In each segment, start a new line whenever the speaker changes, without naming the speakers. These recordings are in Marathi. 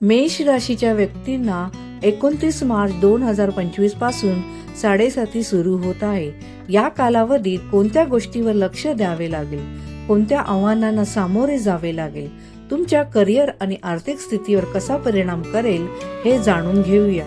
मेष राशीच्या व्यक्तींना एकोणतीस मार्च दोन हजार पंचवीसपासून साडेसाती सुरू होत आहे. या कालावधीत कोणत्या गोष्टीवर लक्ष द्यावे लागेल? कोणत्या आव्हानांना सामोरे जावे लागेल? तुमच्या करिअर आणि आर्थिक स्थितीवर कसा परिणाम करेल हे जाणून घेऊया.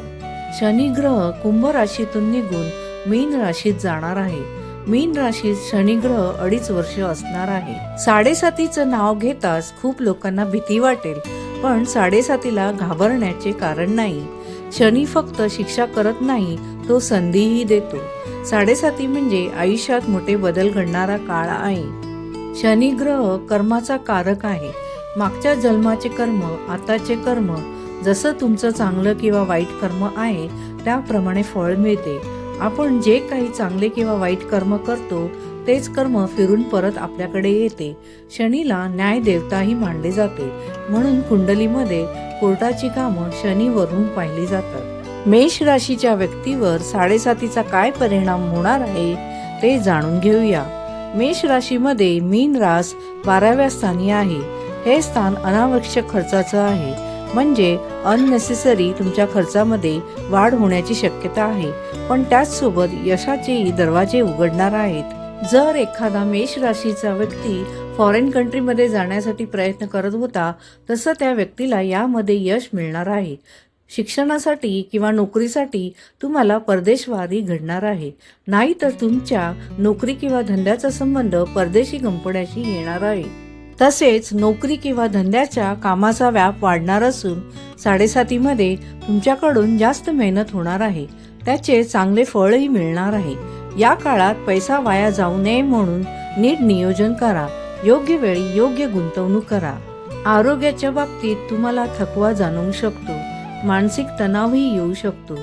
शनी ग्रह कुंभ राशीतून निघून मीन राशीत जाणार आहे. मीन राशीत शनी ग्रह अडीच वर्ष असणार आहे. साडेसातीचं नाव घेताच खूप लोकांना भीती वाटेल. पण साडेसातीला घाबरण्याचे कारण नाही. शनी फक्त शिक्षा करत नाही तो संधीही देतो. साडेसाती म्हणजे आयुष्यात मोठे बदल घडणारा काळ आहे. शनी ग्रह कर्माचा कारक आहे. मागच्या जन्माचे कर्म आताचे कर्म जसं तुमचं चांगलं किंवा वाईट कर्म आहे त्याप्रमाणे फळ मिळते. आपण जे काही चांगले किंवा वाईट कर्म करतो तेच कर्म फिरून परत आपल्याकडे येते. शनीला न्याय देवताही मानले जाते. म्हणून कुंडलीमध्ये कोर्टाची कामं शनीवरून पाहिली जातात. मेष राशीच्या व्यक्तीवर साडेसातीचा काय परिणाम होणार आहे ते जाणून घेऊया. मेष राशीमध्ये मीन रास बाराव्या स्थानी आहे. हे स्थान अनावश्यक खर्चाचं आहे. म्हणजे अननेसेसरी तुमच्या खर्चामध्ये वाढ होण्याची शक्यता आहे. पण त्याचसोबत यशाचेही दरवाजे उघडणार आहेत. जर एखादा मेष राशीचा व्यक्ती फॉरेन कंट्रीमध्ये जाण्यासाठी प्रयत्न करत होता तसं त्या व्यक्तीला यामध्ये यश मिळणार आहे. शिक्षणासाठी किंवा नोकरीसाठी तुम्हाला परदेशवारी घडणार आहे. नाही तर तुमच्या नोकरी किंवा धंद्याचा संबंध परदेशी कंपन्याशी येणार आहे. तसेच नोकरी किंवा धंद्याच्या कामाचा व्याप वाढणार असून साडेसातीमध्ये तुमच्याकडून जास्त मेहनत होणार आहे. त्याचे चांगले फळही मिळणार आहे. या काळात पैसा वाया जाऊ नये म्हणून नीट नियोजन करा. योग्य वेळी योग्य गुंतवणूक करा. आरोग्याच्या बाबतीत तुम्हाला थकवा जाणवू शकतो. मानसिक तणावही येऊ शकतो.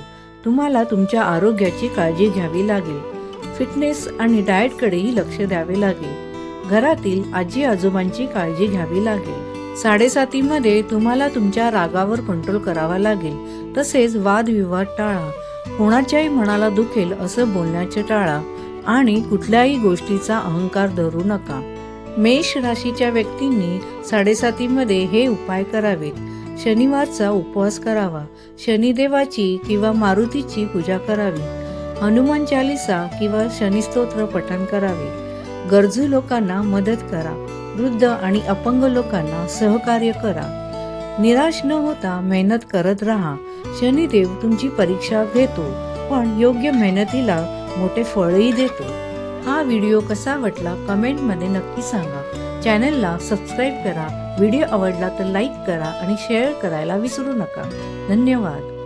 तुम्हाला तुमच्या आरोग्याची काळजी घ्यावी लागेल. फिटनेस आणि डाएटकडेही लक्ष द्यावे लागेल. घरातील आजी आजोबांची काळजी घ्यावी लागेल. साडेसातीमध्ये तुम्हाला तुमच्या रागावर कंट्रोल करावा लागेल. तसेच वादविवाद टाळा. कोणाच्याही मनाला दुखेल असं बोलण्याचे टाळा आणि कुठल्याही गोष्टीचा अहंकार धरू नका. मेष राशीच्या व्यक्तींनी साडेसातीमध्ये हे उपाय करावेत. शनिवारचा उपवास करावा. शनिदेवाची किंवा मारुतीची पूजा करावी. हनुमान चालिसा किंवा शनिस्तोत्र पठण करावे. गरजू लोकांना मदत करा. वृद्ध आणि अपंग लोकांना सहकार्य करा. निराश न होता मेहनत करत राहा. शनिदेव तुमची परीक्षा घेतो पण योग्य मेहनतीला मोठे फळही देतो. हा व्हिडिओ कसा वाटला कमेंटमध्ये नक्की सांगा. चॅनलला सबस्क्राईब करा. व्हिडिओ आवडला तर लाईक करा आणि शेअर करायला विसरू नका. धन्यवाद.